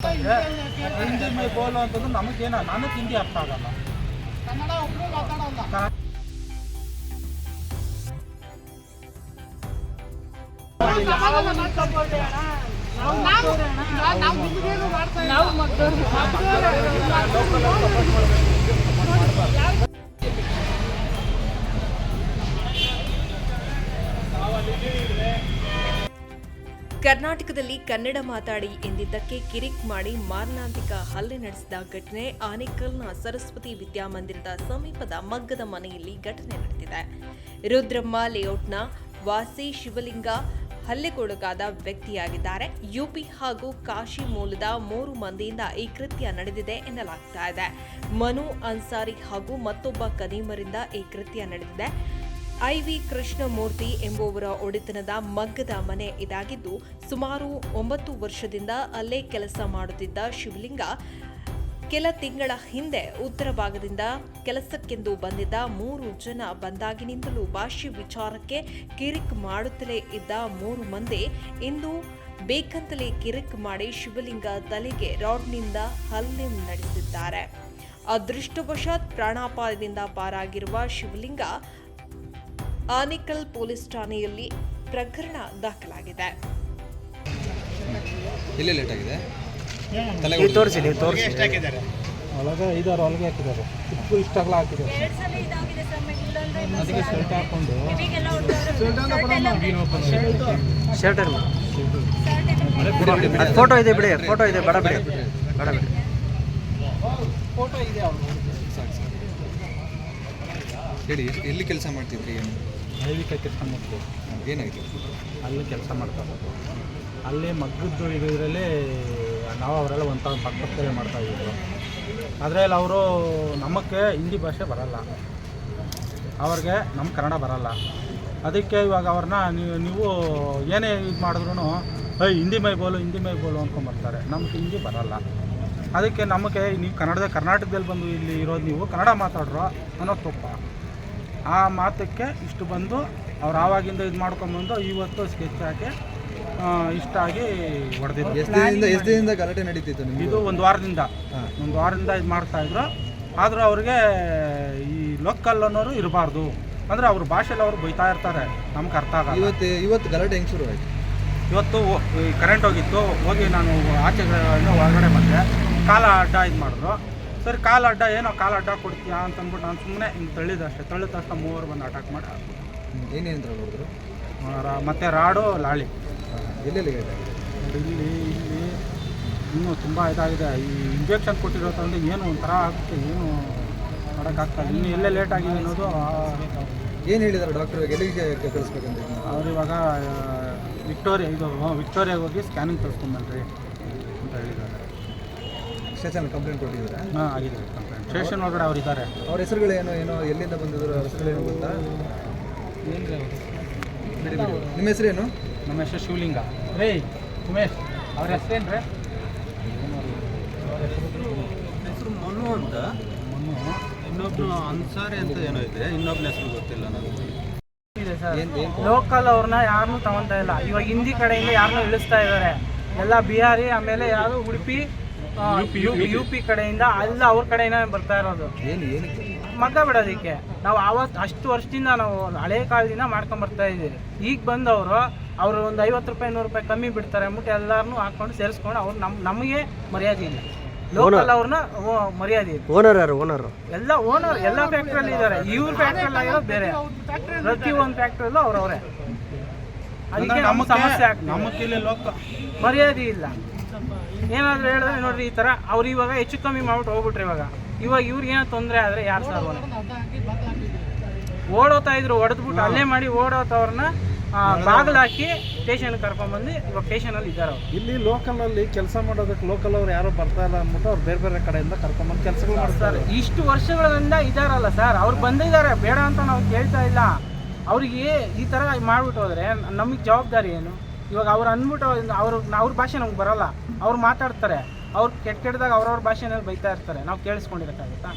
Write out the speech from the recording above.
ಹಿಂದಿ ಮೈ ಬೋಲು ಅಂತಂದ್ರೆ ನಮಗೇನ ನನಗೆ ಹಿಂದಿ ಅರ್ಥ ಆಗಲ್ಲ ಕನ್ನಡ ಒಬ್ರು ಮಾತಾಡಲ್ಲ ನಾವು ನಾವು ಮಾಡ್ತಾ ಇಲ್ಲ. ಕರ್ನಾಟಕದಲ್ಲಿ ಕನ್ನಡ ಮಾತಾಡಿ ಎಂದಿದ್ದಕ್ಕೆ ಕಿರಿಕ್ ಮಾಡಿ ಮಾರಣಾಂತಿಕ ಹಲ್ಲೆ ನಡೆಸಿದ ಘಟನೆ ಆನೇಕಲ್ನ ಸರಸ್ವತಿ ವಿದ್ಯಾಮಂದಿರದ ಸಮೀಪದ ಮಗ್ಗದ ಮನೆಯಲ್ಲಿ ಘಟನೆ ನಡೆದಿದೆ. ರುದ್ರಮ್ಮ ಲೇಔಟ್ನ ವಾಸಿ ಶಿವಲಿಂಗ ಹಲ್ಲೆಗೊಳಗಾದ ವ್ಯಕ್ತಿಯಾಗಿದ್ದಾರೆ. ಯುಪಿ ಹಾಗೂ ಕಾಶಿ ಮೂಲದ ಮೂರು ಮಂದಿಯಿಂದ ಈ ಕೃತ್ಯ ನಡೆದಿದೆ ಎನ್ನಲಾಗ್ತಾ ಇದೆ. ಮನು ಅನ್ಸಾರಿ ಹಾಗೂ ಮತ್ತೊಬ್ಬ ಕದೀಮರಿಂದ ಈ ಕೃತ್ಯ ನಡೆದಿದೆ. ಐವಿ ಕೃಷ್ಣಮೂರ್ತಿ ಎಂಬುವರ ಒಡೆತನದ ಮಗ್ಗದ ಮನೆ ಇದಾಗಿದ್ದು, ಸುಮಾರು ಒಂಬತ್ತು ವರ್ಷದಿಂದ ಅಲ್ಲೇ ಕೆಲಸ ಮಾಡುತ್ತಿದ್ದ ಶಿವಲಿಂಗ ಕೆಲ ತಿಂಗಳ ಹಿಂದೆ ಉತ್ತರ ಭಾಗದಿಂದ ಕೆಲಸಕ್ಕೆಂದು ಬಂದಿದ್ದ ಮೂರು ಜನ ಬಂದಾಗಿನಿಂದಲೂ ಭಾಷೆ ವಿಚಾರಕ್ಕೆ ಕಿರಿಕ್ ಮಾಡುತ್ತಲೇ ಇದ್ದ ಮೂರು ಮಂದಿ ಇಂದು ಬೇಕಂತಲೇ ಕಿರಿಕ್ ಮಾಡಿ ಶಿವಲಿಂಗ ತಲೆಗೆ ರಾಡ್ನಿಂದ ಹಲ್ಲೆ ನಡೆಸಿದ್ದಾರೆ. ಅದೃಷ್ಟವಶಾತ್ ಪ್ರಾಣಾಪಾಯದಿಂದ ಪಾರಾಗಿರುವ ಶಿವಲಿಂಗ ಆನೇಕಲ್ ಪೊಲೀಸ್ ಠಾಣೆಯಲ್ಲಿ ಪ್ರಕರಣ ದಾಖಲಾಗಿದೆ. ಇಲ್ಲೇ ಲೇಟ್ ಆಗಿದೆ? ನೀವು ತೋರಿಸಿ ನೀವು ತೋರಿಸಿ ಒಳಗೆ ಐದಾರು ಒಳಗೆ ಹಾಕಿದ್ದಾರೆ. ಉಪ್ಪು ಇಷ್ಟಾಗಲ ಹಾಕಿದ್ದಾರೆ. ಅದಕ್ಕೆ ಶರ್ಟ್ ಹಾಕೊಂಡು. ಶರ್ಟ್ ಅದು ಫೋಟೋ ಇದೆ ಬಿಡಿ ಫೋಟೋ ಇದೆ. ಬೇಡ ಬಿಡಿ. ಬೇಡ ಬಿಡಿ. ಫೋಟೋ ಇದೆ ಅವ್ರು ಹೇಳಿ ಎಲ್ಲಿ- ಎಲ್ಲಿ ಕೆಲಸ ಮಾಡ್ತಿದ್ರಿ ಏನು? ಜೈವಿಕ ಕೆಲಸ ಮಾಡ್ತೀವಿ ಏನಾಯಿತು? ಅಲ್ಲಿ ಕೆಲಸ ಮಾಡ್ತಾ ಅಲ್ಲೇ ಅಲ್ಲಿ ಮಗ್ಗದ್ದು ಇದರಲ್ಲಿ ನಾವು ಅವರೆಲ್ಲ ಒಂದು ಪಕ್ಕದಲ್ಲೇ ಮಾಡ್ತಾ ಇದ್ರು ಅದರಲ್ಲಿ ಅವರು ನಮಗೆ ಹಿಂದಿ ಭಾಷೆ ಬರಲ್ಲ. ಅವ್ರಿಗೆ ನಮ್ಮ ಕನ್ನಡ ಬರಲ್ಲ. ಅದಕ್ಕೆ ಇವಾಗ ಅವ್ರನ್ನ ನೀವು ನೀವು ಏನೇ ಇದು ಮಾಡಿದ್ರು ಏಯ್ ಹಿಂದಿ ಮೈ ಬೋಲು ಹಿಂದಿ ಮೈ ಬೋಲು ಅಂದ್ಕೊಂಬರ್ತಾರೆ ನಮ್ಗೆ ಹಿಂದಿ ಬರಲ್ಲ. ಅದಕ್ಕೆ ನಮಗೆ ನೀವು ಕನ್ನಡದ ಕರ್ನಾಟಕದಲ್ಲಿ ಬಂದು ಇಲ್ಲಿ ಇರೋದು ನೀವು ಕನ್ನಡ ಮಾತಾಡ್ರೋ ಅನ್ನೋದು ತಪ್ಪ? ಆ ಮಾತಕ್ಕೆ ಇಷ್ಟು ಬಂದು ಅವ್ರು ಆವಾಗಿಂದ ಇದು ಮಾಡ್ಕೊಂಬಂದು ಇವತ್ತು ಸ್ಕೆಚ್ ಹಾಕಿ ಆ, ಇಷ್ಟ ಆಗಿ ಹೊಡೆದಿದ್ದು ಎಷ್ಟು ದಿನದಿಂದ ಎಷ್ಟು ದಿನದಿಂದ ಗಲಾಟೆ ನಡೀತಿತ್ತು ನಿಮಗೆ ಇದು ಒಂದು ವಾರದಿಂದ. ಒಂದು ವಾರದಿಂದ ಇದು ಮಾಡ್ತಾ ಇದ್ರು. ಆದರೂ ಅವ್ರಿಗೆ ಈ ಲೋಕಲ್ ಅನ್ನೋರು ಇರಬಾರ್ದು. ಅಂದರೆ ಅವ್ರ ಭಾಷೆಯಲ್ಲಿ ಅವರು ಬೈತಾ ಇರ್ತಾರೆ. ನಮ್ಗೆ ಅರ್ಥ ಆಗಲ್ಲ. ಇವತ್ತು ಇವತ್ತು ಗಲಾಟೆ ಹೆಂಗೆ ಶುರು ಆಯಿತು? ಇವತ್ತು ಕರೆಂಟ್ ಹೋಗಿತ್ತು. ಹೋಗಿ ನಾನು ಆಚೆ ಒಳಗಡೆ ಹೊರಗಡೆ ಬಂದೆ. ಕಾಲ ಅಡ್ಡ ಇದು ಮಾಡಿದ್ರು. ಸರಿ ಕಾಲು ಅಡ್ಡ ಏನೋ ಕಾಲು ಅಡ್ಡ ಕೊಡ್ತೀಯಾ ಅಂತ ಅಂದ್ಬಿಟ್ಟು ನಾನು ಸುಮ್ಮನೆ ಹಿಂಗೆ ತಳ್ಳಿದ ಅಷ್ಟೇ. ತಳ್ಳಿದ ತಕ್ಷಣ ಮೂವರು ಬಂದು ಅಟ್ಯಾಕ್ ಮಾಡಿ. ಏನೇನು ನೋಡಿದ್ರು ಮತ್ತೆ ರಾಡು ಲಾಳಿ. ಎಲ್ಲೆಲ್ಲಿ ಇಲ್ಲಿ ಇಲ್ಲಿ ಇನ್ನೂ ತುಂಬ ಇದಾಗಿದೆ. ಈ ಇಂಜೆಕ್ಷನ್ ಕೊಟ್ಟಿರೋ ತಂದು ಏನು ಒಂಥರ ಆಗುತ್ತೆ ಏನು ಮಾಡೋಕ್ಕಾಗ್ತದೆ ಇನ್ನು ಎಲ್ಲೇ ಲೇಟ್ ಆಗಿದೆ ಅನ್ನೋದು ಏನು ಹೇಳಿದಾರೆ ಡಾಕ್ಟರ್ ಎಲ್ಲಿಗೆ ಕಳಿಸ್ಬೇಕಂತ ಅವ್ರು ಇವಾಗ ವಿಕ್ಟೋರಿಯಾ ಇದು ವಿಕ್ಟೋರಿಯಾಗೆ ಹೋಗಿ ಸ್ಕ್ಯಾನಿಂಗ್ ತರಿಸ್ಕೊಂಬನ್ರಿ ಅಂತ ಹೇಳಿದ್ದಾರೆ. ಸ್ಟೇಷನ್ ಕಂಪ್ಲೇಂಟ್ ಕೊಟ್ಟಿದ್ದಾರೆ? ಹಾಂ ಆಗಿದೆ. ಕಂಪ್ಲೇಂಟ್. ಸ್ಟೇಷನ್ ಒಳಗಡೆ ಅವ್ರು ಇದ್ದಾರೆ ಅವ್ರ ಹೆಸರುಗಳೇನು ಏನೋ ಎಲ್ಲಿಂದ ಬಂದಿದ್ರು ಅವ್ರ ಹೆಸರುಗಳೇನು ಗೊತ್ತಾ? ಬಿಡಿ ಬಿಡಿ ನಿಮ್ಮ ಹೆಸರೇನು? ನಮ್ಮ ಹೆಸರು ಶಿವಲಿಂಗ. ರೇ ಉಮೇಶ್ ಅವ್ರ ಹೆಸರೇನು ರೀ ಹೆಸರು ಮನು ಅಂತ. ಇನ್ನೊಬ್ರು ಅನ್ಸಾರಿ ಅಂತ ಏನೋ ಇದೆ. ಇನ್ನೊಬ್ನ ಹೆಸರು ಗೊತ್ತಿಲ್ಲ ನನಗೆ. ಸರ್? ಏನು ಏನು ಲೋಕಲ್ ಅವ್ರನ್ನ ಯಾರನ್ನೂ ತಗೊಂತಾ ಇಲ್ಲ. ಇವಾಗ ಹಿಂದಿ ಕಡೆಯಿಂದ ಯಾರನ್ನೂ ಇಳಿಸ್ತಾ ಇದ್ದಾರೆ ಎಲ್ಲ ಬಿಹಾರಿ ಆಮೇಲೆ ಯಾರು ಉಡುಪಿ ಯು ಪಿ ಕಡೆಯಿಂದ ಅಲ್ಲ ಅವ್ರ ಕಡೆಯಿಂದ ಬರ್ತಾ ಇರೋದು. ಮಗ್ಗ ಬಿಡೋದಕ್ಕೆ. ನಾವು ಆವತ್ತು ಅಷ್ಟು ವರ್ಷದಿಂದ ನಾವು ಹಳೆ ಕಾಲದಿಂದ ಮಾಡ್ಕೊಂಡ್ ಬರ್ತಾ ಇದ್ದೀವಿ. ಈಗ ಬಂದವರು ಅವರು ಒಂದು ಐವತ್ತು ರೂಪಾಯಿ ನೂರು ರೂಪಾಯಿ ಕಮ್ಮಿ ಬಿಡ್ತಾರೆ ಅಂದ್ಬಿಟ್ಟು ಎಲ್ಲರನ್ನೂ ಹಾಕೊಂಡು ಸೇರಿಸ್ಕೊಂಡು ಅವ್ರು ನಮ್ಮ ನಮಗೆ ಮರ್ಯಾದೆ ಇಲ್ಲ. ಲೋಕಲ್ ಅವ್ರನ್ನ ಮರ್ಯಾದೆ ಇಲ್ಲ. ಓನರ್ ಯಾರು ಓನರ್ ಎಲ್ಲ ಓನರ್ ಎಲ್ಲ ಫ್ಯಾಕ್ಟ್ರಿಯಲ್ಲಿ ಇದ್ದಾರೆ ಇವ್ರ ಫ್ಯಾಕ್ಟ್ರಿಯಲ್ಲಿ ಆಗಿರೋದು ಬೇರೆ. ಪ್ರತಿ ಒಂದು ಫ್ಯಾಕ್ಟ್ರಿಯಲ್ಲೂ ಅವ್ರವ್ರೆ. ಅದಕ್ಕೆ ನಮ್ಮ ಸಮಸ್ಯೆ ಮರ್ಯಾದೆ ಇಲ್ಲ. ಏನಾದರೂ ಹೇಳಿದ್ರೆ ನೋಡ್ರಿ ಈ ಥರ ಅವ್ರು ಇವಾಗ ಹೆಚ್ಚು ಕಮ್ಮಿ ಮಾಡ್ಬಿಟ್ಟು ಹೋಗ್ಬಿಟ್ರಿ ಇವಾಗ. ಇವಾಗ ಇವ್ರಿಗೆ ಏನೋ ತೊಂದರೆ ಆದರೆ ಯಾರು ಸರ್ ಓಡೋತಾ ಇದ್ರು ಹೊಡೆದ್ಬಿಟ್ಟು ಅಲ್ಲೇ ಮಾಡಿ ಓಡೋತವ್ರನ್ನ ಬಾಗಿಲು ಹಾಕಿ ಸ್ಟೇಷನ್ ಕರ್ಕೊಂಡ್ಬಂದು ಇವಾಗ ಸ್ಟೇಷನಲ್ಲಿ ಇದ್ದಾರೆ ಅವರು. ಇಲ್ಲಿ ಲೋಕಲಲ್ಲಿ ಕೆಲಸ ಮಾಡೋದಕ್ಕೆ ಲೋಕಲ್ ಅವ್ರು ಯಾರು ಬರ್ತಾ ಇಲ್ಲ ಅಂದ್ಬಿಟ್ಟು ಅವ್ರು ಬೇರೆ ಬೇರೆ ಕಡೆಯಿಂದ ಕರ್ಕೊಂಬಂದು ಕೆಲಸಗಳು ಮಾಡ್ತಾರೆ ಇಷ್ಟು ವರ್ಷಗಳಿಂದ ಇದಾರಲ್ಲ ಸರ್ ಅವ್ರು ಬಂದಿದ್ದಾರೆ ಬೇಡ ಅಂತ ನಾವು ಕೇಳ್ತಾ ಇಲ್ಲ. ಅವ್ರಿಗೆ ಈ ಥರ ಮಾಡ್ಬಿಟ್ಟು ಹೋದ್ರೆ ನಮಗೆ ಜವಾಬ್ದಾರಿ ಏನು? ಇವಾಗ ಅವ್ರು ಅಂದ್ಬಿಟ್ಟು ಅವ್ರ ಅವ್ರ ಭಾಷೆ ನಮ್ಗೆ ಬರಲ್ಲ. ಅವ್ರು ಮಾತಾಡ್ತಾರೆ. ಅವ್ರು ಕೆಟ್ಟ ಕೆಟ್ಟದಾಗ ಅವ್ರವ್ರ ಭಾಷೆನಲ್ಲಿ ಬೈತಾ ಇರ್ತಾರೆ. ನಾವು ಕೇಳಿಸ್ಕೊಂಡಿರೋಕ್ಕಾಗುತ್ತಾ?